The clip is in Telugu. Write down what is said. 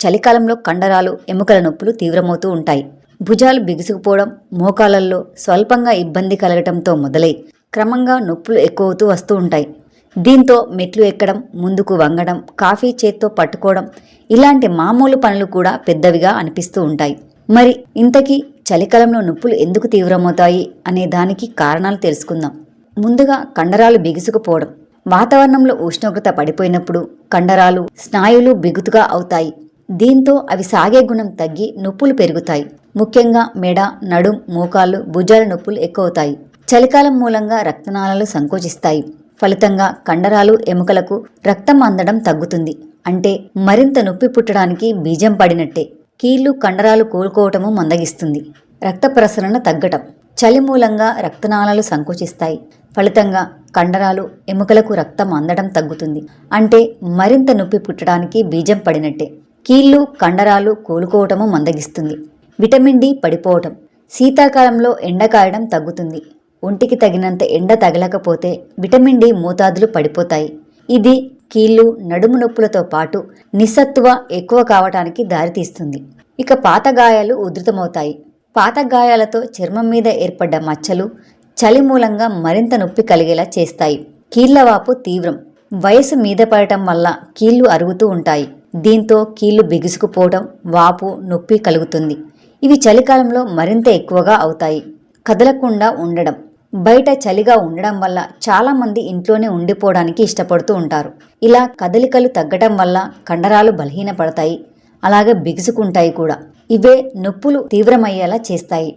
చలికాలంలో కండరాలు ఎముకల నొప్పులు తీవ్రమవుతూ ఉంటాయి. భుజాలు బిగుసుకుపోవడం మోకాలల్లో స్వల్పంగా ఇబ్బంది కలగటంతో మొదలై క్రమంగా నొప్పులు ఎక్కువవుతూ వస్తూ ఉంటాయి. దీంతో మెట్లు ఎక్కడం ముందుకు వంగడం కాఫీ చేత్తో పట్టుకోవడం ఇలాంటి మామూలు పనులు కూడా పెద్దవిగా అనిపిస్తూ ఉంటాయి. మరి ఇంతకీ చలికాలంలో నొప్పులు ఎందుకు తీవ్రమవుతాయి అనే దానికి కారణాలు తెలుసుకుందాం. ముందుగా కండరాలు బిగుసుకుపోవడం. వాతావరణంలో ఉష్ణోగ్రత పడిపోయినప్పుడు కండరాలు స్నాయులు బిగుతుగా అవుతాయి. దీంతో అవి సాగే గుణం తగ్గి నొప్పులు పెరుగుతాయి. ముఖ్యంగా మెడ నడుం మోకాళ్ళు భుజాల నొప్పులు ఎక్కువవుతాయి. చలికాలం మూలంగా రక్తనాళాలు సంకోచిస్తాయి. ఫలితంగా కండరాలు ఎముకలకు రక్తం అందడం తగ్గుతుంది. అంటే మరింత నొప్పి పుట్టడానికి బీజం పడినట్టే. కీళ్ళు కండరాలు కోలుకోవటము మందగిస్తుంది. రక్త ప్రసరణ తగ్గటం. చలి మూలంగా రక్తనాళాలు సంకోచిస్తాయి. ఫలితంగా కండరాలు ఎముకలకు రక్తం అందడం తగ్గుతుంది. అంటే మరింత నొప్పి పుట్టడానికి బీజం పడినట్టే. కీళ్ళు కండరాలు కోలుకోవటము మందగిస్తుంది. విటమిన్ డి పడిపోవటం. శీతాకాలంలో ఎండ కాయడం తగ్గుతుంది. ఒంటికి తగినంత ఎండ తగలకపోతే విటమిన్ డి మోతాదులు పడిపోతాయి. ఇది కీళ్ళు నడుము నొప్పులతో పాటు నిస్సత్తువ ఎక్కువ కావటానికి దారితీస్తుంది. ఇక పాత గాయాలు ఉధృతమవుతాయి. పాత గాయాలతో చర్మం మీద ఏర్పడ్డ మచ్చలు చలి మూలంగా మరింత నొప్పి కలిగేలా చేస్తాయి. కీళ్ళవాపు తీవ్రం. వయసు మీద పడటం వల్ల కీళ్ళు అరుగుతూ ఉంటాయి. దీంతో కీళ్ళు బిగుసుకుపోవడం వాపు నొప్పి కలుగుతుంది. ఇవి చలికాలంలో మరింత ఎక్కువగా అవుతాయి. కదలకుండా ఉండడం. బయట చలిగా ఉండడం వల్ల చాలామంది ఇంట్లోనే ఉండిపోవడానికి ఇష్టపడుతూ ఉంటారు. ఇలా కదలికలు తగ్గటం వల్ల కండరాలు బలహీనపడతాయి. అలాగే బిగుసుకుంటాయి కూడా. ఇవే నొప్పులు తీవ్రమయ్యేలా చేస్తాయి.